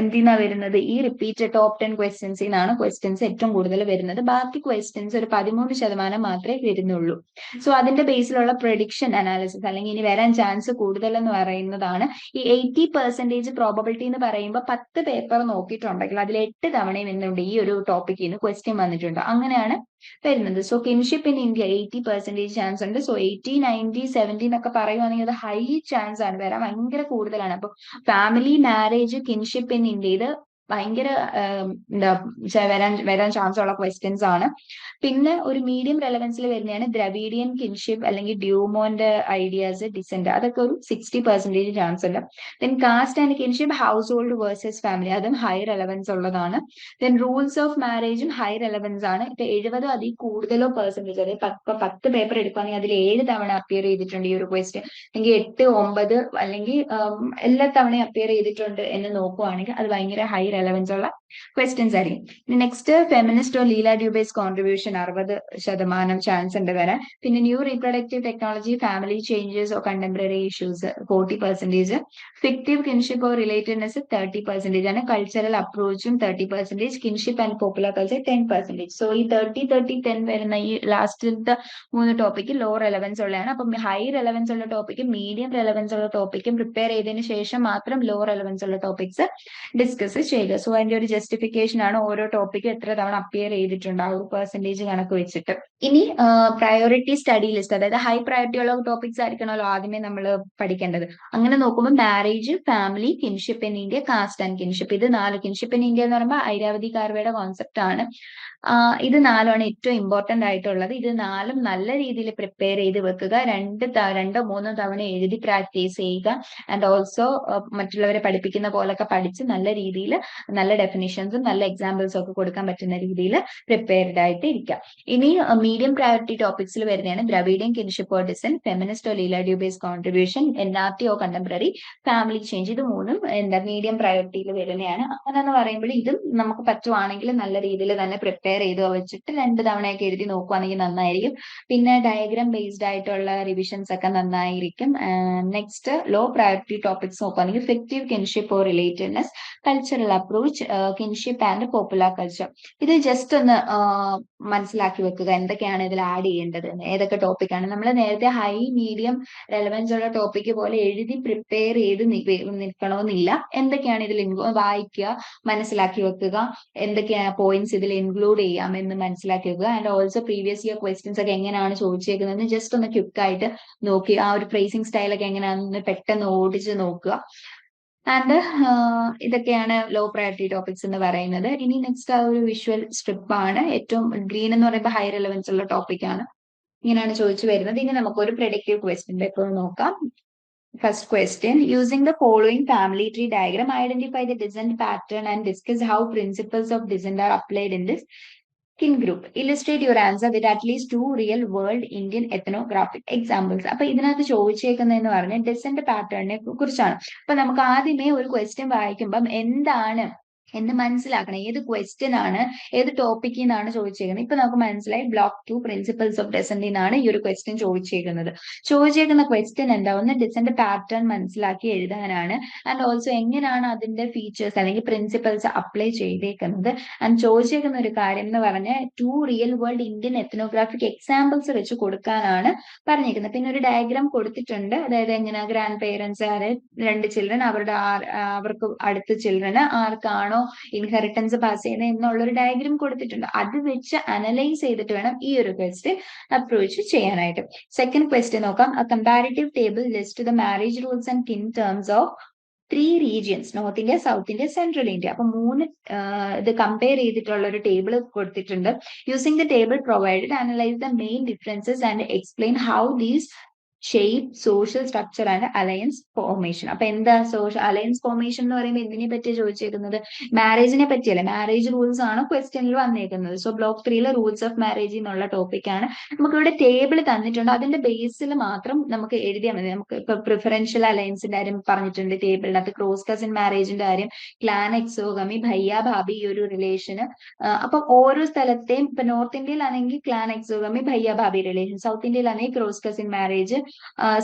എന്തിനാ വരുന്നത്? ഈ റിപ്പീറ്റഡ് ടോപ്പ് ടെൻ ക്വസ്റ്റ്യൻസിൽ നിന്നാണ് ക്വസ്റ്റ്യൻസ് ഏറ്റവും കൂടുതൽ വരുന്നത്. ബാക്കി ക്വസ്റ്റ്യൻസ് ഒരു പതിമൂന്ന് ശതമാനം മാത്രമേ വരുന്നുള്ളൂ. സോ അതിന്റെ ബേസിലുള്ള പ്രൊഡിക്ഷൻ അനാലിസിസ് അല്ലെങ്കിൽ ഇനി വരാൻ ചാൻസ് കൂടുതൽ കൂടുതലെന്ന് പറയുന്നതാണ്. ഈ എയ്റ്റി പെർസെന്റേജ് പ്രോബബിലിറ്റി എന്ന് പറയുമ്പോൾ പത്ത് പേപ്പർ നോക്കിയിട്ടുണ്ടെങ്കിൽ അതിൽ എട്ട് തവണയും എന്നുണ്ട് ഈ ഒരു ടോപ്പിക്കിൽ നിന്ന് ക്വസ്റ്റ്യൻ വന്നിട്ടുണ്ട്. അങ്ങനെയാണ് വരുന്നത് so kinship in India eighty percentage chance ഉണ്ട്. സോ എയ്റ്റി നയന്റി സെവന്റി എന്നൊക്കെ പറയുവാണെങ്കിൽ അത് ഹൈ ചാൻസ് ആണ്. വരാൻ ഭയങ്കര കൂടുതലാണ്. അപ്പൊ family marriage kinship in India ഇത് ഭയങ്കര എന്താ വരാൻ വരാൻ ചാൻസ് ഉള്ള ക്വസ്റ്റ്യൻസ് ആണ്. പിന്നെ ഒരു മീഡിയം റെലവൻസിൽ വരുന്നതാണ് ദ്രവീഡിയൻ കിൻഷിപ്പ് അല്ലെങ്കിൽ ഡ്യൂമോന്റെ ഐഡിയാസ് ഡിസെന്റ് അതൊക്കെ ഒരു സിക്സ്റ്റി പെർസെന്റേജ് ചാൻസ് ഉണ്ട്. Then caste and kinship household versus family അതും ഹൈ റെലവൻസ് ഉള്ളതാണ്. ദെൻ റൂൾസ് ഓഫ് മാരേജും ഹൈ റെലവൻസ് ആണ്. ഇപ്പൊ എഴുപതോ അതിൽ കൂടുതലോ പെർസെന്റേജ് അതായത് പത്ത് പത്ത് പേപ്പർ എടുക്കുകയാണെങ്കിൽ അതിൽ ഏഴ് തവണ അപ്പിയർ ചെയ്തിട്ടുണ്ട് ഈ ഒരു ക്വസ്റ്റ്യൻ അല്ലെങ്കിൽ എട്ട് ഒമ്പത് അല്ലെങ്കിൽ എല്ലാ തവണയും അപ്പിയർ ചെയ്തിട്ടുണ്ട് എന്ന് നോക്കുവാണെങ്കിൽ അത് ഭയങ്കര ഹൈ റെലവൻസ് ഉള്ള ക്വസ്റ്റ്യൻസ് ആയിരിക്കും. Next feminist or Leela Dube's contribution അറുപത് ശതമാനം ചാൻസ് ഉണ്ട് വരാൻ. പിന്നെ new reproductive technology family changes or contemporary issues forty percentage fictive kinship or relatedness thirty percentage ആണ് cultural അപ്രോച്ചും thirty percentage kinship and popular culture ten percentage so ഈ thirty thirty ten വരുന്ന ഈ ലാസ്റ്റിലത്തെ മൂന്ന് ടോപ്പിക്ക് ലോ റെലവൻസ് ഉള്ളതാണ്. അപ്പം high relevance ഉള്ള ടോപ്പിക്കും medium relevance ഉള്ള ടോപ്പിക്കും prepare ചെയ്തതിന് ശേഷം മാത്രം ലോ റെലവൻസ് ഉള്ള ടോപ്പിക്സ് ഡിസ്കസ് ചെയ്യുക സോ അതിന്റെ ഒരു ജസ്റ്റിഫിക്കേഷൻ ആണ് ഓരോ ടോപ്പിക്കും എത്ര തവണ അപ്പിയർ ചെയ്തിട്ടുണ്ട് ആ ഒരു പെർസെന്റേജ് കണക്ക് വെച്ചിട്ട്. ഇനി പ്രയോറിറ്റി സ്റ്റഡി ലിസ്റ്റ് അതായത് ഹൈ പ്രയോറിറ്റി ഉള്ള ടോപ്പിക്സ് ആയിരിക്കണമല്ലോ ആദ്യമേ നമ്മൾ പഠിക്കേണ്ടത്. അങ്ങനെ നോക്കുമ്പോൾ marriage family kinship in India caste and kinship ഇത് നാല്. കിൻഷിപ്പ് ഇൻ ഇന്ത്യ എന്ന് പറയുമ്പോൾ ഐരാവതി കാർവയുടെ കോൺസെപ്റ്റ് ആണ്. ഇത് നാലുമാണ് ഏറ്റവും ഇമ്പോർട്ടന്റ് ആയിട്ടുള്ളത്. ഇത് നാലും നല്ല രീതിയിൽ പ്രിപ്പയർ ചെയ്ത് വെക്കുക. രണ്ട് രണ്ടോ മൂന്നോ തവണ എഴുതി പ്രാക്ടീസ് ചെയ്യുക. ആൻഡ് ഓൾസോ മറ്റുള്ളവരെ പഠിപ്പിക്കുന്ന പോലൊക്കെ പഠിച്ച് നല്ല രീതിയിൽ നല്ല ഡെഫിനിഷൻസും നല്ല എക്സാമ്പിൾസും ഒക്കെ കൊടുക്കാൻ പറ്റുന്ന രീതിയിൽ പ്രിപ്പയർഡ് ആയിട്ട് ഇരിക്കുക. ഇനി മീഡിയം പ്രയോറിറ്റി ടോപ്പിക്സിൽ വരുന്നതാണ് Dravidian kinship descent feminist or Leela Dube's contribution N R T or contemporary family change ഇത് മൂന്നും എന്താ മീഡിയം പ്രയോറിറ്റിയിൽ വരുന്നതാണ്. അങ്ങനെ എന്ന് പറയുമ്പോൾ ഇതും നമുക്ക് പറ്റുവാണെങ്കിൽ നല്ല രീതിയിൽ തന്നെ പ്രിപ്പയർ ചെയ്ത് വെച്ചിട്ട് രണ്ട് തവണയൊക്കെ എഴുതി നോക്കുവാണെങ്കിൽ നന്നായിരിക്കും. പിന്നെ ഡയഗ്രാം ബേസ്ഡ് ആയിട്ടുള്ള റിവിഷൻസ് ഒക്കെ നന്നായിരിക്കും. നെക്സ്റ്റ് ലോ പ്രയോറിറ്റി ടോപ്പിക്സ് നോക്കുകയാണെങ്കിൽ fictive kinship or relatedness cultural approach kinship and popular culture ഇത് ജസ്റ്റ് ഒന്ന് മനസ്സിലാക്കി വെക്കുക. എന്തൊക്കെയാണ് ഇതിൽ ആഡ് ചെയ്യേണ്ടത്? ഏതൊക്കെ ടോപ്പിക്കാണ് നമ്മൾ നേരത്തെ ഹൈ മീഡിയം റെലവൻസ് ഉള്ള ടോപ്പിക് പോലെ എഴുതി പ്രിപ്പയർ ചെയ്ത് നിൽക്കണമെന്നില്ല. എന്തൊക്കെയാണ് ഇതിൽ വായിക്കുക മനസ്സിലാക്കി വെക്കുക. എന്തൊക്കെയാണ് പോയിന്റ്സ് ഇതിൽ ഇൻക്ലൂഡ് ചെയ്യാം എന്ന് മനസ്സിലാക്കി വെക്കുക and also previous year questions ഒക്കെ എങ്ങനെയാണ് ചോദിച്ചേക്കുന്നത് ജസ്റ്റ് ഒന്ന് ക്വിക്ക് ആയിട്ട് നോക്കി. ആ ഒരു ഫ്രേസിംഗ് സ്റ്റൈലൊക്കെ എങ്ങനെയാണെന്ന് പെട്ടെന്ന് ഓടിച്ച് നോക്കുക. ആൻഡ് ഇതൊക്കെയാണ് ലോ പ്രയോറിറ്റി ടോപ്പിക്സ് എന്ന് പറയുന്നത്. ഇനി നെക്സ്റ്റ് ആ ഒരു വിഷ്വൽ സ്ട്രിപ്പ് ആണ്. ഏറ്റവും ഗ്രീൻ എന്ന് പറയുമ്പോൾ ഹൈ റെലവൻസ് ഉള്ള ടോപ്പിക് ആണ്. ഇങ്ങനെയാണ് ചോദിച്ചു വരുന്നത്. ഇനി നമുക്ക് ഒരു പ്രൊഡക്റ്റീവ് ക്വസ്റ്റ്യൻ പേപ്പർ നോക്കാം. First question, using the following family tree diagram, identify the descent pattern and discuss how principles of descent are applied in this kin group. Illustrate your answer with at least two real world Indian ethnographic examples. അപ്പൊ ഇതിനകത്ത് ചോദിച്ചേക്കുന്നതെന്ന് പറഞ്ഞാൽ descent പാറ്റേണിനെ കുറിച്ചാണ്. അപ്പൊ നമുക്ക് ആദ്യമേ ഒരു question വായിക്കുമ്പം എന്താണ് എന്ന് മനസ്സിലാക്കണം? ഏത് ക്വസ്റ്റ്യൻ ആണ്? ഏത് ടോപ്പിക്കിൽ നിന്നാണ് ചോദിച്ചേക്കുന്നത്? ഇപ്പൊ നമുക്ക് മനസ്സിലായി block two principles of descent നിന്നാണ് ഈ ഒരു ക്വസ്റ്റ്യൻ ചോദിച്ചേക്കുന്നത്. ചോദിച്ചേക്കുന്ന ക്വസ്റ്റ്യൻ എന്താ? ഒന്ന് ഡിസന്റ് പാറ്റേൺ മനസ്സിലാക്കി എഴുതാനാണ്. ആൻഡ് ഓൾസോ എങ്ങനെയാണ് അതിന്റെ ഫീച്ചേഴ്സ് അല്ലെങ്കിൽ പ്രിൻസിപ്പൽസ് അപ്ലൈ ചെയ്തേക്കുന്നത്? ആൻഡ് ചോദിച്ചേക്കുന്ന ഒരു കാര്യം എന്ന് പറഞ്ഞാൽ to real world Indian ethnographic examples വെച്ച് കൊടുക്കാനാണ് പറഞ്ഞേക്കുന്നത്. പിന്നെ ഒരു ഡയഗ്രാം കൊടുത്തിട്ടുണ്ട്. അതായത് എങ്ങനെ ഗ്രാൻഡ് പേരൻസ് അതായത് രണ്ട് ചിൽഡ്രൻ അവരുടെ അവർക്ക് അടുത്ത ചിൽഡ്രന് ആർക്കാണോ ഇൻഹെറിറ്റൻസ് പാസ് ചെയ്യുന്നത് എന്നുള്ളൊരു ഡയഗ്രാം കൊടുത്തിട്ടുണ്ട്. അത് വെച്ച് അനലൈസ് ചെയ്തിട്ട് വേണം ഈ ഒരു ക്വസ്റ്റ് അപ്രോച്ച് ചെയ്യാനായിട്ട്. സെക്കൻഡ് ക്വസ്റ്റ്യൻ നോക്കാം. A comparative table list the marriage rules and in terms of three regions north India south India central India അപ്പൊ മൂന്ന് ഇത് കമ്പയർ ചെയ്തിട്ടുള്ള ഒരു ടേബിൾ കൊടുത്തിട്ടുണ്ട്. Using the table provided analyse the main differences and explain how these shape social structure and alliance formation അപ്പൊ എന്താ social alliance formation എന്ന് പറയുമ്പോൾ എന്തിനെ പറ്റിയാണ് ചോദിച്ചേക്കുന്നത്? മാരേജിനെ പറ്റിയല്ല? മാരേജ് റൂൾസ് ആണ് ക്വസ്റ്റ്യനിൽ വന്നേക്കുന്നത്. സോ ബ്ലോക്ക് ത്രീയിലെ റൂൾസ് ഓഫ് മാരേജ് എന്നുള്ള ടോപ്പിക് ആണ്. നമുക്ക് ഇവിടെ ടേബിൾ തന്നിട്ടുണ്ട് അതിന്റെ ബേസിൽ മാത്രം നമുക്ക് എഴുതിയാൽ മതി. നമുക്ക് ഇപ്പൊ പ്രിഫറൻഷ്യൽ അലയൻസിന്റെ കാര്യം പറഞ്ഞിട്ടുണ്ട് ടേബിളിനകത്ത് ക്രോസ് കസിൻ മാരേജിന്റെ കാര്യം ക്ലാൻ എക്സോഗമി ഭയ്യ ഭാബി ഈ ഒരു റിലേഷന് അപ്പൊ ഓരോ സ്ഥലത്തെയും ഇപ്പൊ north ഇന്ത്യയിലാണെങ്കിൽ clan exogamy bhaiya bhabhi relation south ഇന്ത്യയിലാണെങ്കിൽ cross cousin marriage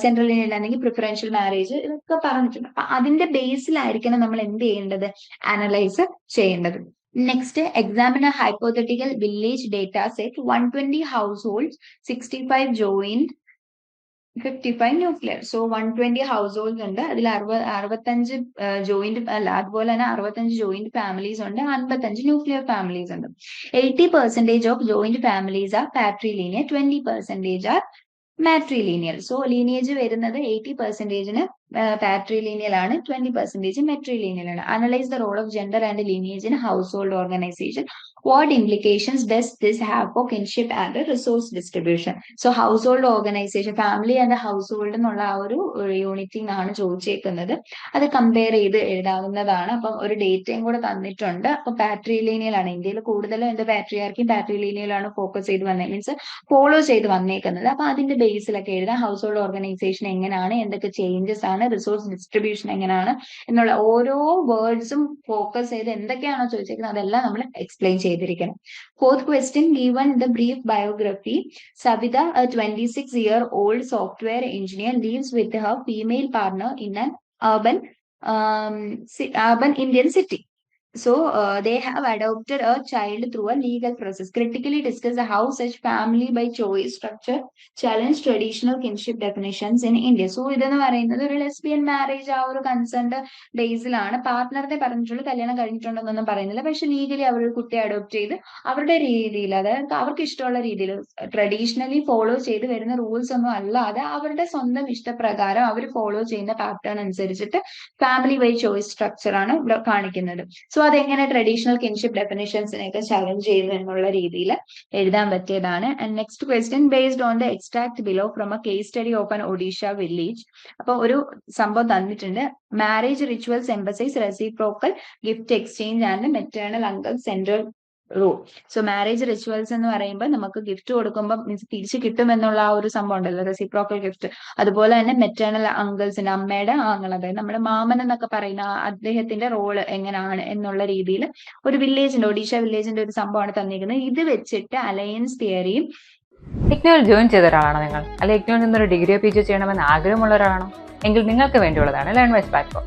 central ഇന്ത്യയിൽ അല്ലെങ്കിൽ പ്രിഫറൻഷ്യൽ മാരേജ് ഇതൊക്കെ പറഞ്ഞിട്ടുണ്ട്. അപ്പൊ അതിന്റെ ബേസിലായിരിക്കണം നമ്മൾ എന്ത് ചെയ്യേണ്ടത്? അനലൈസ് ചെയ്യേണ്ടത്. നെക്സ്റ്റ് എക്സാമിന് hypothetical village data set one twenty household sixty five joint fifty five nuclear so one twenty household ഉണ്ട്. അതിൽ അറുപത് അറുപത്തഞ്ച് ജോയിന്റ് അല്ല അതുപോലെ തന്നെ അറുപത്തഞ്ച് ജോയിന്റ് ഫാമിലീസ് ഉണ്ട്. അൻപത്തഞ്ച് ന്യൂക്ലിയർ ഫാമിലീസ് ഉണ്ട്. Eighty percentage of joint families are patrilineal twenty percentage are matrilineal so lineage വരുന്നത് എയ്റ്റി പെർസെന്റേജിന് പാട്രിലീനിയൽ ആണ് ട്വന്റി പെർസെന്റേജ് മെട്രിലീനിയൽ ആണ്. Analyse the role of gender and lineage in household organisation what implications does this have for kinship and resource distribution so household organisation family household എന്നുള്ള ആ ഒരു യൂണിറ്റിൽ നിന്നാണ് ചോദിച്ചേക്കുന്നത്. അത് കമ്പയർ ചെയ്ത് എഴുതാവുന്നതാണ്. അപ്പം ഒരു ഡേറ്റയും കൂടെ തന്നിട്ടുണ്ട്. അപ്പൊ പാട്രിലീനിയലാണ് ഇന്ത്യയിൽ കൂടുതലും എന്ത് പാട്രിയാർക്കും പാട്രിലീനിയലാണ് ഫോക്കസ് ചെയ്ത് വന്നേ. മീൻസ് ഫോളോ ചെയ്ത് വന്നേക്കുന്നത്. അപ്പൊ അതിന്റെ ബേസിലൊക്കെ എഴുതാം. ഹൗസ് ഹോൾഡ് ഓർഗനൈസേഷൻ എങ്ങനെയാണ് എന്തൊക്കെ ചേഞ്ചസ് ആണ്? റിസോഴ്സ് ഡിസ്ട്രിബ്യൂഷൻ എങ്ങനെയാണ് എന്നുള്ള ഓരോ വേർഡ്സും ഫോക്കസ് ചെയ്ത് എന്തൊക്കെയാണോ ചോദിച്ചേക്കുന്നത് അതെല്ലാം നമ്മൾ എക്സ്പ്ലെയിൻ ചെയ്തിരിക്കണം fourth question given the brief biography Savita a 26 year old software engineer lives with her female partner in an urban um, ci- urban Indian city. So uh, they have adopted a child through a legal process. Critically discuss how such family by choice structure challenge traditional kinship definitions in India. So ഇതെന്ന് പറയുന്നത് ഒരു lesbian marriage ആ ഒരു concerned ബേസിലാണ് പാർട്ട്ണറിനെ പറഞ്ഞിട്ടുള്ളൂ കല്യാണം കഴിഞ്ഞിട്ടുണ്ടെന്നൊന്നും പറയുന്നില്ല പക്ഷെ ലീഗലി അവർ ഒരു കുട്ടിയെ അഡോപ്റ്റ് ചെയ്ത് അവരുടെ രീതിയിൽ അതായത് അവർക്ക് ഇഷ്ടമുള്ള രീതിയിൽ ട്രഡീഷണലി ഫോളോ ചെയ്ത് വരുന്ന റൂൾസ് ഒന്നും അല്ലാതെ അവരുടെ സ്വന്തം ഇഷ്ടപ്രകാരം അവർ ഫോളോ ചെയ്യുന്ന പാറ്റേൺ അനുസരിച്ചിട്ട് ഫാമിലി ബൈ ചോയ്സ് സ്ട്രക്ചർ ആണ് കാണിക്കുന്നത് സോ അതെങ്ങനെ ട്രഡീഷണൽ കിൻഷിപ്പ് ഡെഫിനിഷൻസിനെയൊക്കെ ചലഞ്ച് ചെയ്യുന്നു എന്നുള്ള രീതിയിൽ എഴുതാൻ പറ്റിയതാണ്. And next question based on the extract below from a case study of an Odisha village അപ്പൊ ഒരു സംഭവം തന്നിട്ടുണ്ട്. Marriage rituals emphasises reciprocal gift exchange and maternal uncle central role so marriage rituals എന്ന് പറയുമ്പോൾ നമുക്ക് ഗിഫ്റ്റ് കൊടുക്കുമ്പോൾ means തിരിച്ചു കിട്ടും എന്നുള്ള ആ ഒരു സംഭവം ഉണ്ടല്ലോ. റെസിപ്രോക്കൽ ഗിഫ്റ്റ് അതുപോലെ തന്നെ മെറ്റേണൽ അങ്കിൾസിന്റെ അമ്മയുടെ ആങ്ങൾ അതായത് നമ്മുടെ മാമൻ എന്നൊക്കെ പറയുന്ന അദ്ദേഹത്തിന്റെ റോൾ എങ്ങനെയാണ് എന്നുള്ള രീതിയിൽ ഒരു വില്ലേജിന്റെ ഒഡീഷ വില്ലേജിന്റെ ഒരു സംഭവമാണ് തന്നിരിക്കുന്നത്. ഇത് വെച്ചിട്ട് അലയൻസ് തിയറിയും ഇഗ്നോയിൽ ജോയിൻ ചെയ്ത ഒരാളാണോ നിങ്ങൾ? അല്ലെങ്കിൽ ഇഗ്നോയിൽ നിന്നൊരു ഡിഗ്രിയോ പി ജി ചെയ്യണമെന്ന് ആഗ്രഹമുള്ള ഒരാളാണോ എങ്കിൽ നിങ്ങൾക്ക് വേണ്ടിയുള്ളതാണ് ലേൺ വൈസ് പ്ലാറ്റ്ഫോം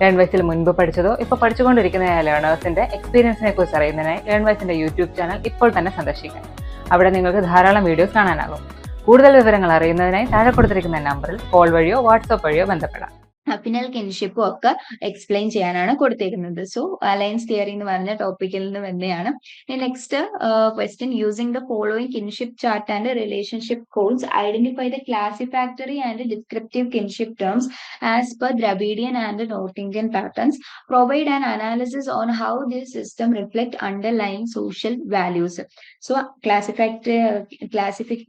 ലേൺ വൈസിൽ മുൻപ് പഠിച്ചതോ ഇപ്പോൾ പഠിച്ചുകൊണ്ടിരിക്കുന്ന ലേണേഴ്സിന്റെ എക്സ്പീരിയൻസിനെ കുറിച്ച് അറിയുന്നതിനായി ലേൺ വൈസിന്റെ യൂട്യൂബ് ചാനൽ ഇപ്പോൾ തന്നെ സന്ദർശിക്കാം അവിടെ നിങ്ങൾക്ക് ധാരാളം വീഡിയോസ് കാണാനാകും. കൂടുതൽ വിവരങ്ങൾ അറിയുന്നതിനായി താഴെ കൊടുത്തിരിക്കുന്ന നമ്പറിൽ കോൾ വഴിയോ വാട്സാപ്പ് വഴിയോ ബന്ധപ്പെടാം. അഫിനൽ കിൻഷിപ്പും ഒക്കെ എക്സ്പ്ലെയിൻ ചെയ്യാനാണ് കൊടുത്തിരിക്കുന്നത് സോ അലയൻസ് തിയറി എന്ന് പറഞ്ഞ ടോപ്പിക്കിൽ നിന്ന് തന്നെയാണ് next question using the following kinship chart and relationship codes identify the classificatory and descriptive kinship terms as per Dravidian and North Indian patterns provide an analysis on how this system reflect underline social values so classificatory classific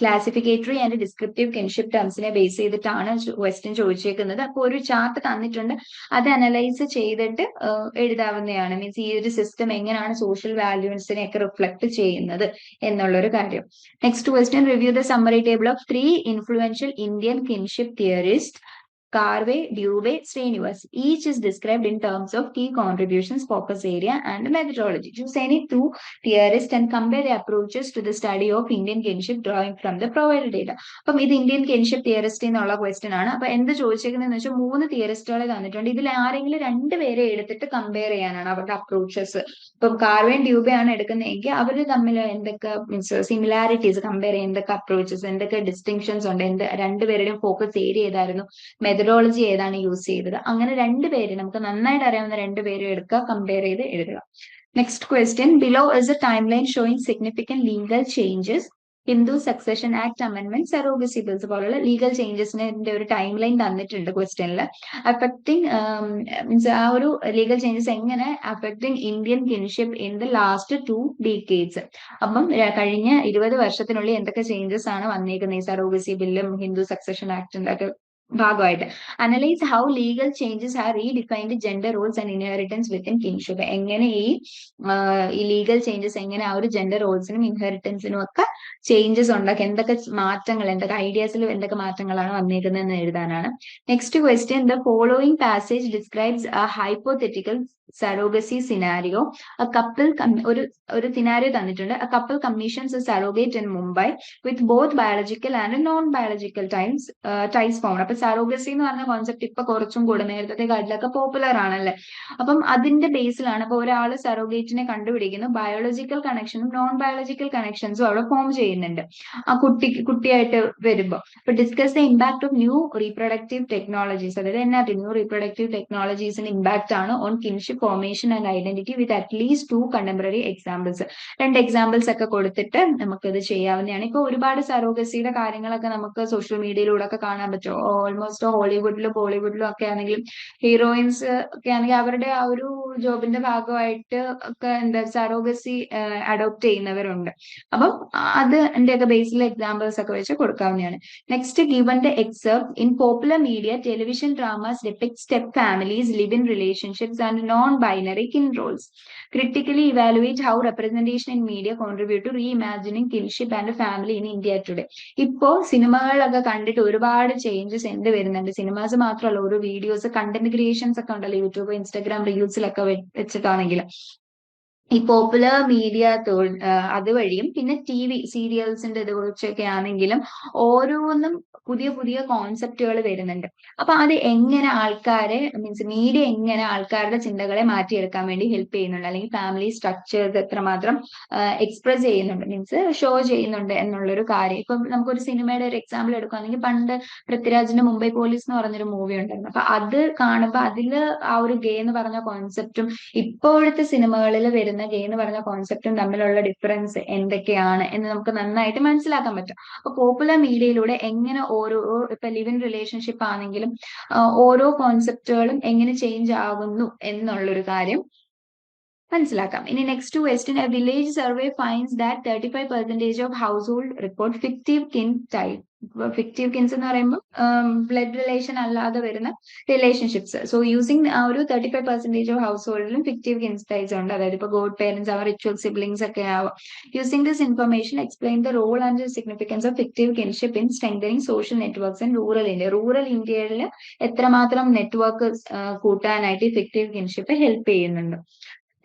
classificatory and descriptive kinship ടേംസിനെ base ചെയ്തിട്ടാണ് question ചോദിച്ചേക്കുന്നത്. അപ്പോൾ ഒരു chart തന്നിട്ടുണ്ട്. അത് analyse ചെയ്തിട്ട് എഴുതാവുന്നതാണ്. Means ഈ ഒരു സിസ്റ്റം എങ്ങനെയാണ് സോഷ്യൽ വാല്യൂസിനെ ഒക്കെ റിഫ്ലക്ട് ചെയ്യുന്നത് എന്നുള്ളൊരു കാര്യം. Next question review the summary table of three influential Indian kinship theorist Carve, Dubey, Srinivas. Each is described in terms of key contributions, focus area, and methodology. Choose any two theorists and compare the approaches to the study of Indian kinship drawing from the provided data. അപ്പം ഇത് Indian kinship theorist എന്നുള്ള question ആണ് അപ്പൊ എന്ത് ചോദിച്ചേക്കുന്നതെന്ന് വെച്ചാൽ മൂന്ന് തിയറിസ്റ്റുകളെ തന്നിട്ടുണ്ട് ഇതിൽ ആരെങ്കിലും രണ്ടുപേരെ എടുത്തിട്ട് കമ്പയർ ചെയ്യാനാണ് അവരുടെ അപ്രോച്ചസ് ഇപ്പം കാർവേൻ ഡ്യൂബെ ആണ് എടുക്കുന്നതെങ്കിൽ അവർ തമ്മിൽ എന്തൊക്കെ മീൻസ് സിമിലാരിറ്റീസ് കമ്പയർ ചെയ്യാൻ എന്തൊക്കെ അപ്രോച്ചസ് എന്തൊക്കെ ഡിസ്റ്റിങ്ഷൻസ് ഉണ്ട് എന്ത് രണ്ടുപേരുടെയും ഫോക്കസ് ഏരിയ ഏതായിരുന്നു മെത്തഡോളജി ഏതാണ് യൂസ് ചെയ്തത്. അങ്ങനെ രണ്ട് പേര് നമുക്ക് നന്നായിട്ട് അറിയാവുന്ന രണ്ട് പേര് എടുക്കുക കമ്പയർ ചെയ്ത് എഴുതുക. Next question below is a timeline showing significant legal changes Hindu succession act amendment surrogacy bills പോലുള്ള ലീഗൽ ചേഞ്ചസിന്റെ ഒരു ടൈം ലൈൻ തന്നിട്ടുണ്ട് ക്വസ്റ്റ്യനിൽ അഫക്റ്റിംഗ് മീൻസ് ആ ഒരു ലീഗൽ ചേഞ്ചസ് എങ്ങനെ affecting Indian kinship in the last two decades അപ്പം കഴിഞ്ഞ ഇരുപത് വർഷത്തിനുള്ളിൽ എന്തൊക്കെ ചേഞ്ചസ് ആണ് വന്നേക്കുന്നത്? ഈ സെറോഗസി ബില്ലും ഹിന്ദു സക്സഷൻ ആക്ടിന്റെ ഒക്കെ ഭാഗമായിട്ട്. Analyse how legal changes are redefined gender roles and inheritance within kinship എങ്ങനെ ഈ ലീഗൽ ചേഞ്ചസ് എങ്ങനെ ആ ഒരു ജെൻഡർ റോൾസിനും ഇൻഹെറിറ്റൻസിനും ഒക്കെ ചേഞ്ചസ് ഉണ്ടാക്കി എന്തൊക്കെ മാറ്റങ്ങൾ എന്തൊക്കെ ഐഡിയാസിൽ എന്തൊക്കെ മാറ്റങ്ങളാണ് വന്നേക്കുന്നത് എന്ന് എഴുതാനാണ് next question the following passage describes hypothetical surrogacy scenario a couple ഒരു ഒരു സിനാരിയോ തന്നിട്ടുണ്ട്. A couple commissions surrogate in Mumbai with both biological and non biological times times phone അപ്പൊ സറോഗസി എന്ന് പറഞ്ഞ കോൺസെപ്റ്റ് ഇപ്പൊ കുറച്ചും കൂടെ നേരത്തെ കാട്ടിലൊക്കെ പോപ്പുലർ ആണല്ലേ? അപ്പം അതിന്റെ ബേസിലാണ് അപ്പൊ ഒരാൾ സറോഗേറ്റിനെ കണ്ടുപിടിക്കുന്നു. ബയോളജിക്കൽ കണക്ഷനും നോൺ ബയോളജിക്കൽ കണക്ഷൻസും അവിടെ ഫോം ചെയ്യുന്നുണ്ട്. ആ കുട്ടി കുട്ടിയായിട്ട് വരുമ്പോൾ അപ്പൊ discuss the impact of new reproductive technologies അതായത് എന്നാ ന്യൂ റീപ്രൊഡക്റ്റീവ് ടെക്നോളജീസിന്റെ ഇമ്പാക്ട് ആണ് on kinship formation and identity with at least two contemporary examples രണ്ട് എക്സാമ്പിൾസ് ഒക്കെ കൊടുത്തിട്ട് നമുക്കിത് ചെയ്യാവുന്നതാണ്. ഇപ്പൊ ഒരുപാട് സറോഗസിയുടെ കാര്യങ്ങളൊക്കെ നമുക്ക് സോഷ്യൽ മീഡിയയിലൂടെ ഒക്കെ കാണാൻ പറ്റും. ഓൾമോസ്റ്റ് ഹോളിവുഡിലും ബോളിവുഡിലും ഒക്കെ ആണെങ്കിലും ഹീറോയിൻസ് ഒക്കെ ആണെങ്കിൽ അവരുടെ ആ ഒരു ജോബിന്റെ ഭാഗമായിട്ട് ഒക്കെ എന്താ സറോഗസി അഡോപ്റ്റ് ചെയ്യുന്നവരുണ്ട്. അപ്പം അത് ഒക്കെ ബേസിൽ എക്സാമ്പിൾസ് ഒക്കെ വെച്ച് കൊടുക്കാവുന്നതാണ്. Next given the excerpt in popular media television dramas depict step families live in relationships and non binary kin roles critically evaluate how representation in media contribute to reimagining kinship and family in India today. ഇപ്പോ സിനിമകളിലൊക്കെ കണ്ടിട്ട് ഒരുപാട് changes എന്ത് വരുന്നുണ്ട്? Cinemas മാത്രമല്ല ഓരോ videos content creations ഒക്കെ ഉണ്ടല്ലോ യൂട്യൂബ് ഇൻസ്റ്റാഗ്രാം റീൽസിലൊക്കെ വെച്ചിട്ടാണെങ്കിൽ ഈ പോപ്പുലർ മീഡിയ അതുവഴിയും പിന്നെ ടി വി സീരിയൽസിന്റെ ഇത് കുറിച്ചൊക്കെ ആണെങ്കിലും ഓരോന്നും പുതിയ പുതിയ കോൺസെപ്റ്റുകൾ വരുന്നുണ്ട്. അപ്പൊ അത് എങ്ങനെ ആൾക്കാരെ മീൻസ് മീഡിയ എങ്ങനെ ആൾക്കാരുടെ ചിന്തകളെ മാറ്റിയെടുക്കാൻ വേണ്ടി ഹെൽപ്പ് ചെയ്യുന്നുണ്ട്? അല്ലെങ്കിൽ ഫാമിലി സ്ട്രക്ചേഴ്സ് എത്രമാത്രം എക്സ്പ്രസ് ചെയ്യുന്നുണ്ട്? മീൻസ് ഷോ ചെയ്യുന്നുണ്ട് എന്നുള്ളൊരു കാര്യം. ഇപ്പൊ നമുക്കൊരു സിനിമയുടെ ഒരു എക്സാമ്പിൾ എടുക്കുകയാണെങ്കിൽ പണ്ട് പൃഥ്വിരാജിന്റെ മുംബൈ പോലീസ് എന്ന് പറഞ്ഞൊരു മൂവി ഉണ്ടായിരുന്നു. അപ്പൊ അത് കാണുമ്പോൾ അതിൽ ആ ഒരു ഗേ എന്ന് പറഞ്ഞ കോൺസെപ്റ്റും ഇപ്പോഴത്തെ സിനിമകളിൽ വരുന്ന ഗേ എന്ന് പറഞ്ഞ കോൺസെപ്റ്റും തമ്മിലുള്ള ഡിഫറൻസ് എന്തൊക്കെയാണ് എന്ന് നമുക്ക് നന്നായിട്ട് മനസ്സിലാക്കാൻ പറ്റും. അപ്പൊ പോപ്പുലർ മീഡിയയിലൂടെ എങ്ങനെ ഓരോ ഇപ്പൊ ലിവ് ഇൻ റിലേഷൻഷിപ്പ് ആണെങ്കിലും ഓരോ കോൺസെപ്റ്റുകളും എങ്ങനെ ചേഞ്ച് ആകുന്നു എന്നുള്ളൊരു കാര്യം മനസ്സിലാക്കാം. ഇനി next question a village survey finds that thirty five percentage of household report fictive kin type fictive kins എന്ന് പറയുമ്പോൾ ബ്ലഡ് റിലേഷൻ അല്ലാതെ വരുന്ന റിലേഷൻഷിപ്സ് സോ യൂസിങ് ആ ഒരു thirty five percentage of house ഹോൾഡിലും fictive kins ties ഉണ്ട്. അതായത് ഇപ്പോൾ godparents അവർ റിച്വൽ സിബ്ലിംഗ്സ് ഒക്കെ ആവാം. Using this information explain the role and significance of fictive kinship in strengthening social networks in rural India rural ഇന്ത്യയിൽ എത്രമാത്രം network കൂട്ടാനായിട്ട് ഈ ഫിക്റ്റീവ് കിൻഷിപ്പ് ഹെൽപ്പ് ചെയ്യുന്നുണ്ട്?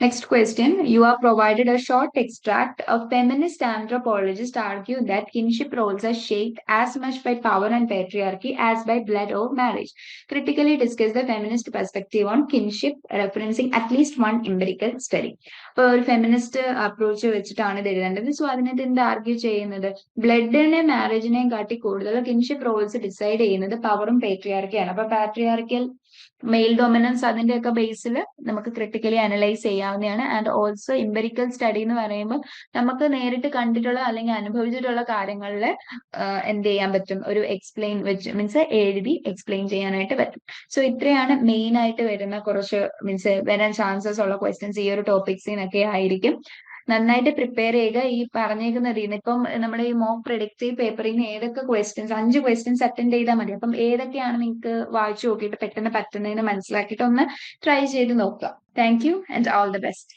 Next question. You are provided a short extract. A feminist anthropologist argued that kinship roles are shaped as much by power and patriarchy as by blood or marriage. Critically discuss the feminist perspective on kinship, referencing at least one empirical study. ഇപ്പോൾ ഒരു feminist approach വെച്ചിട്ടാണ് ഇത് എഴുതേണ്ടത് so അതിനകത്ത് എന്ത് argue ചെയ്യുന്നത് ബ്ലഡിനെ മാരേജിനെയും കാട്ടി കൂടുതൽ കിൻഷിപ്പ് റോൾസ് ഡിസൈഡ് ചെയ്യുന്നത് പവറും പേട്രിയാർക്കിയാണ് അപ്പൊ പാട്രിയാർക്കൽ മെയിൽ ഡൊമിനൻസ് അതിന്റെയൊക്കെ ബേസിൽ നമുക്ക് ക്രിട്ടിക്കലി അനലൈസ് ചെയ്യാവുന്നതാണ്. ആൻഡ് ഓൾസോ ഇമ്പരിക്കൽ സ്റ്റഡി എന്ന് പറയുമ്പോൾ നമുക്ക് നേരിട്ട് കണ്ടിട്ടുള്ള അല്ലെങ്കിൽ അനുഭവിച്ചിട്ടുള്ള കാര്യങ്ങളിൽ എന്ത് ചെയ്യാൻ പറ്റും? ഒരു എക്സ്പ്ലെയിൻ വെച്ച് മീൻസ് എഴുതി എക്സ്പ്ലെയിൻ ചെയ്യാനായിട്ട് പറ്റും. സോ ഇത്രയാണ് മെയിൻ ആയിട്ട് വരുന്ന കുറച്ച് മീൻസ് വരാൻ ചാൻസസ് ഉള്ള ക്വസ്റ്റ്യൻസ് ഈ ഒരു ടോപ്പിക്സിനൊക്കെ ആയിരിക്കും. നന്നായിട്ട് പ്രിപ്പയർ ചെയ്യുക. ഈ പറഞ്ഞേക്കുന്ന രീതിയിൽ ഇപ്പം നമ്മുടെ ഈ മോക്ക് പ്രൊഡക്റ്റീവ് പേപ്പറിൽ നിന്ന് ഏതൊക്കെ ക്വസ്റ്റ്യൻസ് അഞ്ച് ക്വസ്റ്റ്യൻസ് അറ്റൻഡ് ചെയ്താൽ മതി. അപ്പം ഏതൊക്കെയാണ് നിങ്ങൾക്ക് വായിച്ചു നോക്കിയിട്ട് പെട്ടെന്ന് പറ്റുന്നതെന്ന് മനസ്സിലാക്കിയിട്ട് ഒന്ന് ട്രൈ ചെയ്ത് നോക്കുക. Thank you and all the best